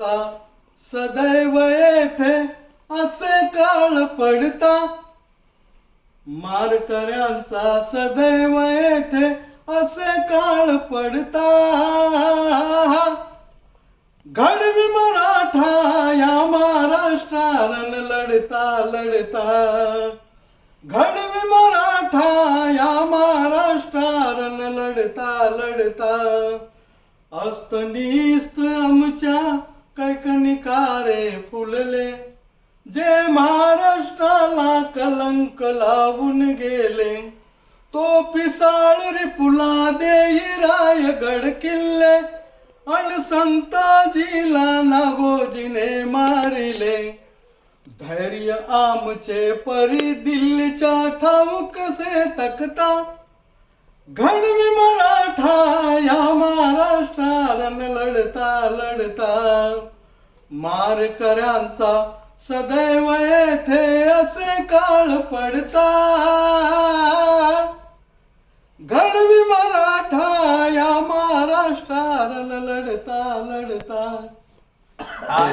ता सदैव येथे असे काळ पडता. मारकऱ्यांचा सदैव येथे असे काळ पडता. घडवी मराठा या महाराष्ट्रारण लढता लढता. घडवी मराठा या महाराष्ट्रारण लढता लढता. अस्त निस्त आमच्या कैकनिकारे फुलले जे महाराष्ट्राला कलंक लावून गेले तो पिसाळ रिपुला देई रायगड किल्ले अन संताजीला नागोजीने मारिले. धैर्य आमचे परी दिल्लीच्या ठाऊक से तकता घडवी मराठा या महाराष्ट्राला लढता लढता. मारकऱ्यांचा सदैव येथे असे काळ पडता. घडवी मराठा या महाराष्ट्राला लढता लढता. आज